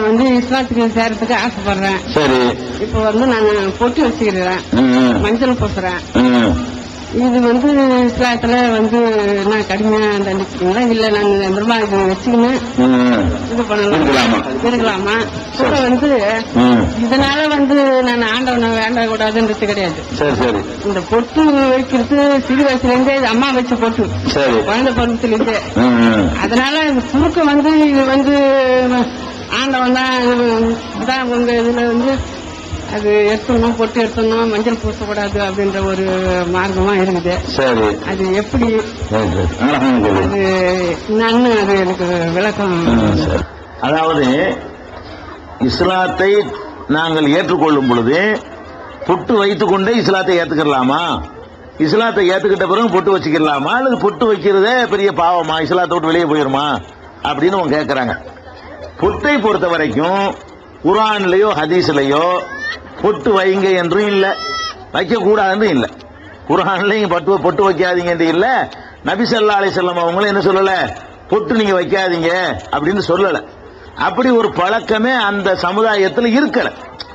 நான் வந்து இஸ்லாத்துக்கு சேரத்துக்கு ஆசைப்படுறேன். சரி. இப்போ வந்து நான் பொட்டு வச்சுக்கிறேன். மஞ்சள் பூசுறேன். இது வந்து இஸ்லாத்துல வந்து நான் கடுமையா தண்டிச்சுங்களா இல்ல நான் நிரந்தரமா இது வச்சுக்கின்னு? ம். இது பண்ணலாம்? இருக்கலாமா? கூட வந்து. இதனால வந்து நான் ஆண்டவனை வேண்டக்கூடாதுன்றது கிடையாது. சரி சரி. இந்த பொட்டு வைக்கிறது சிறு வயசுல இருந்தே அம்மா வச்ச பொட்டு. குழந்தை பருவத்துல இருந்தே ம், ம். அதனால இந்த குறுக்க வந்து இது வந்து ஆண்டவன் தான் இதான் உங்க இதுல வந்து அது எடுத்துடணும் பொட்டு எடுத்துடணும் மஞ்சள் பூசக்கூடாது அப்படின்ற ஒரு மார்க்கமா இருக்குது. சரி. அது எப்படி. அது என்னன்னு அது எனக்கு விளக்கம். அதாவது இஸ்லாத்தை நாங்கள் ஏற்றுக்கொள்ளும் பொழுது பொட்டு வைத்துக் கொண்டே இஸ்லாத்தை ஏத்துக்கலாமா இஸ்லாத்தை ஏத்துக்கிட்ட பிறகு பொட்டு வச்சுக்கலாமா அல்லது பொட்டு வைக்கிறதே பெரிய பாவமா? இஸ்லாத்தை விட்டு வெளியே போயிருமா? அப்படின்னு அவங்க கேட்கறாங்க பொட்டை பொறுத்த வரைக்கும் குரான்லையோ ஹதீஸ்லையோ பொட்டு வைங்க என்றும் இல்லை. வைக்கக்கூடாதுன்றும் இல்லை. குரான்லையும் பட்டு பொட்டு வைக்காதீங்க என்று இல்லை. நபி அலி செல்லம் அவங்களும் என்ன சொல்லலை? பொட்டு நீங்கள் வைக்காதீங்க அப்படின்னு சொல்லலை. அப்படி ஒரு பழக்கமே அந்த சமுதாயத்தில் இருக்கலை.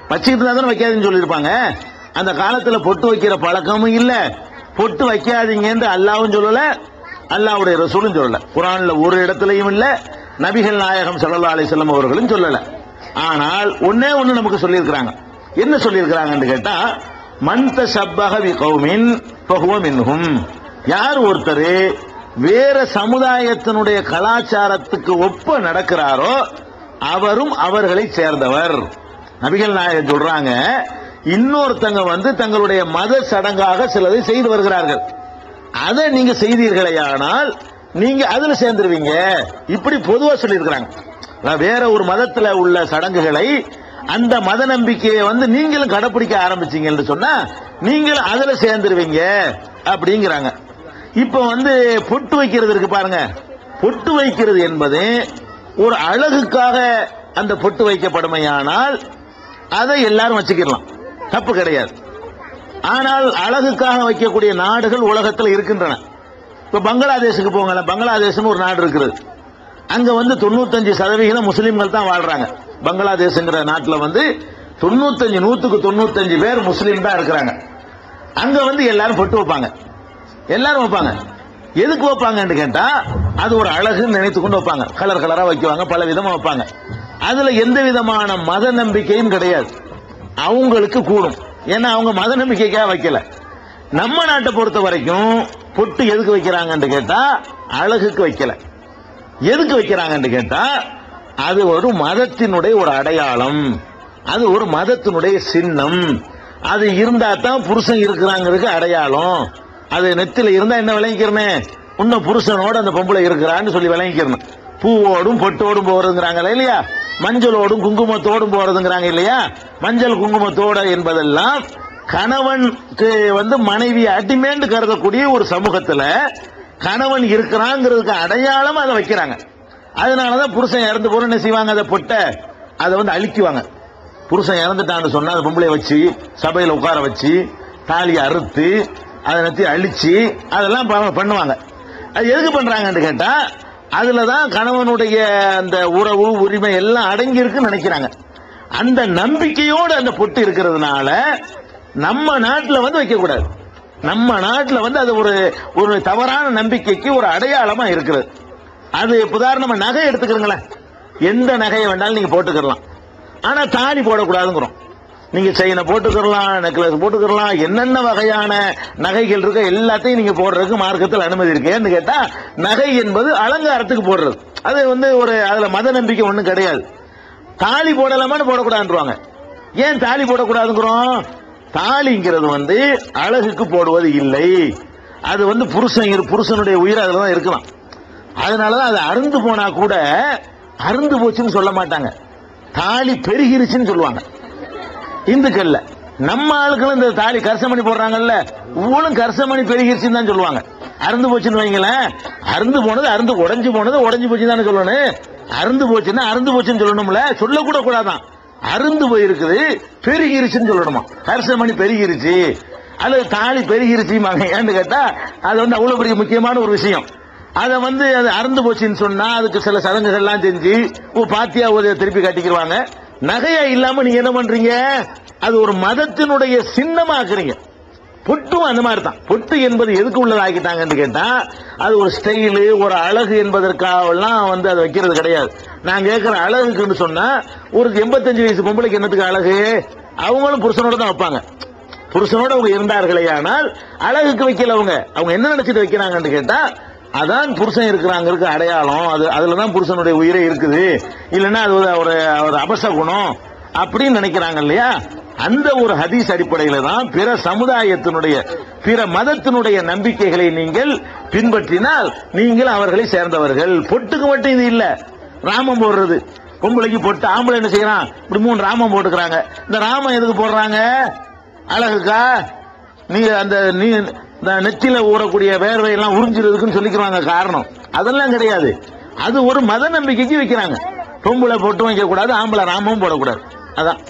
வச்சுக்கிட்டு தான் தானே வைக்காதீங்கன்னு சொல்லியிருப்பாங்க. அந்த காலத்தில் பொட்டு வைக்கிற பழக்கமும் இல்லை. பொட்டு வைக்காதீங்கன்னு அல்லாவும் சொல்லலை. அல்லாவுடைய ரசூலும் சொல்லலை. குரானில் ஒரு இடத்துலையும் இல்லை. நபிகள் நாயகம் சல்லா அலிசல்லம் அவர்களும் சொல்லல. ஆனால் ஒன்னே ஒண்ணு நமக்கு சொல்லியிருக்கிறாங்க. என்ன சொல்லியிருக்கிறாங்கன்னு கேட்டா மந்த சப்பகவி பி கௌமின் ஃபஹுவ யார் ஒருத்தர் வேற சமுதாயத்தினுடைய கலாச்சாரத்துக்கு ஒப்ப நடக்கிறாரோ அவரும் அவர்களை சேர்ந்தவர். நபிகள் நாயகம் சொல்றாங்க இன்னொருத்தங்க வந்து தங்களுடைய மத சடங்காக சிலதை செய்து வருகிறார்கள். அதை நீங்க செய்தீர்களேயானால் நீங்க அதுல சேர்ந்துருவீங்க. இப்படி பொதுவா சொல்லியிருக்கிறாங்க. வேற ஒரு மதத்துல உள்ள சடங்குகளை அந்த மத நம்பிக்கையை வந்து நீங்களும் கடைப்பிடிக்க ஆரம்பிச்சீங்கன்னு சொன்னா நீங்களும் அதுல சேர்ந்துருவீங்க அப்படிங்கிறாங்க. இப்ப வந்து பொட்டு வைக்கிறது இருக்கு பாருங்க. பொட்டு வைக்கிறது என்பது ஒரு அழகுக்காக அந்த பொட்டு வைக்கப்படுமையானால் அதை எல்லாரும் வச்சுக்கிடலாம். தப்பு கிடையாது. ஆனால் அழகுக்காக வைக்கக்கூடிய நாடுகள் உலகத்தில் இருக்கின்றன. இப்ப பங்களாதேஷுக்கு போங்கல பங்களாதேஷ்னு ஒரு நாடு இருக்கிறது அங்க வந்து தொண்ணூத்தஞ்சு சதவிகிதம் முஸ்லீம்கள் தான் வாழ்றாங்க. பங்களாதேஷ்ங்கிற நாட்டில் வந்து தொண்ணூத்தஞ்சு நூத்துக்கு தொண்ணூத்தஞ்சு பேர் முஸ்லீம் தான் இருக்கிறாங்க. அங்க வந்து எல்லாரும் பொட்டு வைப்பாங்க. எல்லாரும் வைப்பாங்க. எதுக்கு வைப்பாங்கன்னு கேட்டா அது ஒரு அழகுன்னு நினைத்து கொண்டு வைப்பாங்க. கலர் கலரா வைக்குவாங்க பல விதமா வைப்பாங்க. அதுல எந்த விதமான மத நம்பிக்கையும் கிடையாது. அவங்களுக்கு கூடும். ஏன்னா அவங்க மத நம்பிக்கைக்காக வைக்கல. நம்ம நாட்டை பொறுத்த வரைக்கும் பொட்டு எதுக்கு வைக்கிறாங்கன்னு கேட்டா அழகுக்கு வைக்கல. எதுக்கு வைக்கிறாங்கன்னு கேட்டா அது ஒரு மதத்தினுடைய ஒரு அடையாளம். அது ஒரு மதத்தினுடைய சின்னம். அது இருந்தா தான் புருஷன் இருக்கிறாங்கிறதுக்கு அடையாளம். அது நெத்தில இருந்தா என்ன விளங்கிக்கிறனே? இன்னும் புருஷனோட அந்த பொம்பளை இருக்கிறான்னு சொல்லி விளங்கிக்கிறணும். பூவோடும் பொட்டோடும் போறதுங்கிறாங்களே இல்லையா? மஞ்சளோடும் குங்குமத்தோடும் போறதுங்கிறாங்க இல்லையா? மஞ்சள் குங்குமத்தோட என்பதெல்லாம் கணவனுக்கு வந்து மனைவி அடிமேண்டு கருதக்கூடிய ஒரு சமூகத்துல கணவன் இருக்கிறாங்கிறதுக்கு அடையாளம் அதை வைக்கிறாங்க. அதனாலதான் புருஷன் இறந்து போற என்ன செய்வாங்க? அதை பொட்டை அதை வந்து அழிக்குவாங்க. புருஷன் இறந்துட்டான்னு சொன்னா அந்த பொம்பளை வச்சு சபையில உட்கார வச்சு தாலியை அறுத்து அதை நத்தி அழிச்சு அதெல்லாம் ப- பண்ணுவாங்க. அது எதுக்கு பண்றாங்கன்னு கேட்டா அதுலதான் கணவனுடைய அந்த உறவு உரிமை எல்லாம் அடங்கி இருக்குன்னு நினைக்கிறாங்க. அந்த நம்பிக்கையோடு அந்த பொட்டு இருக்கிறதுனால நம்ம நாட்டில் வந்து வைக்கக்கூடாது நம்ம நாட்டில் வந்து அது ஒரு ஒரு தவறான நம்பிக்கைக்கு ஒரு அடையாளமாக இருக்கிறது. அது உதாரணமாக நகை எடுத்துக்கிறீங்களேன் எந்த நகையை வேண்டாலும் நீங்க போட்டுக்கிறலாம். ஆனால் தாலி போடக்கூடாதுங்கிறோம். நீங்க செயினை போட்டுக்கிறலாம் நெக்லஸ் போட்டுக்கிறலாம் என்னென்ன வகையான நகைகள் இருக்கோ எல்லாத்தையும் நீங்க போடுறதுக்கு மார்க்கத்தில் அனுமதி இருக்கு. ஏன்னு கேட்டா நகை என்பது அலங்காரத்துக்கு போடுறது. அது வந்து ஒரு அதுல மத நம்பிக்கை ஒன்றும் கிடையாது. தாலி போடலாமான்னு போடக்கூடாதுன்றவாங்க. ஏன் தாலி போடக்கூடாதுங்கிறோம்? தாலிங்கிறது வந்து அழகுக்கு போடுவது இல்லை. அது வந்து புருஷன் புருஷனுடைய உயிர் அதில் தான் இருக்கலாம். அதனாலதான் அது அருந்து போனா கூட அருந்து போச்சுன்னு சொல்ல மாட்டாங்க. தாலி பெருகிருச்சுன்னு சொல்லுவாங்க. இந்துக்கள்ல. நம்ம ஆளுக்களும் இந்த தாலி கரிசமணி போடுறாங்கல்ல இவ்வளவு கரிசமணி பெருகிருச்சுன்னு தான் சொல்லுவாங்க. அருந்து போச்சுன்னு வைங்களேன் அருந்து போனது அருந்து உடஞ்சு போனது உடஞ்சு போச்சு தானே சொல்லணும். அருந்து போச்சுன்னா அருந்து போச்சுன்னு சொல்லணும்ல சொல்லக்கூட கூடாதான். அருந்து போயிருக்குது பெருகிருச்சுன்னு சொல்லணுமா? கரசமணி பெருகிருச்சு அல்லது தாலி பெருகிருச்சு ஏன்னு கேட்டா அது வந்து அவ்வளவு பெரிய முக்கியமான ஒரு விஷயம். அதை வந்து அது அறந்து போச்சுன்னு சொன்னா அதுக்கு சில சடங்குகள்லாம் செஞ்சு பாத்தியா ஒரு திருப்பி கட்டிக்கிடுவாங்க நகையா இல்லாம நீங்க என்ன பண்றீங்க? அது ஒரு மதத்தினுடைய சின்னமாக்குறீங்க. பொட்டும் அந்த மாதிரி தான் பொட்டு என்பது எதுக்கு உள்ளதாக்கிட்டாங்கன்னு கேட்டா அது ஒரு ஸ்டைலு ஒரு அழகு என்பதற்காகலாம் வந்து அதை வைக்கிறது கிடையாது. நான் கேட்கிற அழகுக்குன்னு சொன்னா ஒரு எண்பத்தஞ்சு வயசு பொம்பளைக்கு என்னத்துக்கு அழகு? அவங்களும் புருஷனோட தான் வைப்பாங்க. புருஷனோட அவங்க இருந்தார்களே ஆனால் அழகுக்கு வைக்கல அவங்க. அவங்க என்ன நினைச்சிட்டு வைக்கிறாங்கன்னு கேட்டா அதான் புருஷன் இருக்கிறாங்கிறதுக்கு அடையாளம். அது அதுல தான் புருஷனுடைய உயிரே இருக்குது. இல்லைன்னா அது ஒரு ஒரு ஒரு அபச குணம் அப்படின்னு நினைக்கிறாங்க இல்லையா? அந்த ஒரு ஹதீஸ் அடிப்படையில தான் பிற சமுதாயத்தினுடைய பிற மதத்தினுடைய நம்பிக்கைகளை நீங்கள் பின்பற்றினால் நீங்கள் அவர்களை சேர்ந்தவர்கள். பொட்டுக்கு மட்டும் இது இல்ல. ராமம் போடுறது. பொம்பளைக்கு பொட்டு ஆம்பளை என்ன செய்யறான்? இப்படி மூணு ராமம் போட்டுக்கிறாங்க. இந்த ராமம் எதுக்கு போடுறாங்க? அழகுக்கா நீ அந்த நீ இந்த நெத்தில ஊறக்கூடிய வேர்வை எல்லாம் சொல்லிக்கிறாங்க காரணம். அதெல்லாம் கிடையாது. அது ஒரு மத நம்பிக்கைக்கு வைக்கிறாங்க. பொம்பளை பொட்டும் வைக்கக்கூடாது ஆம்பளை ராமமும் போடக்கூடாது. அதான்.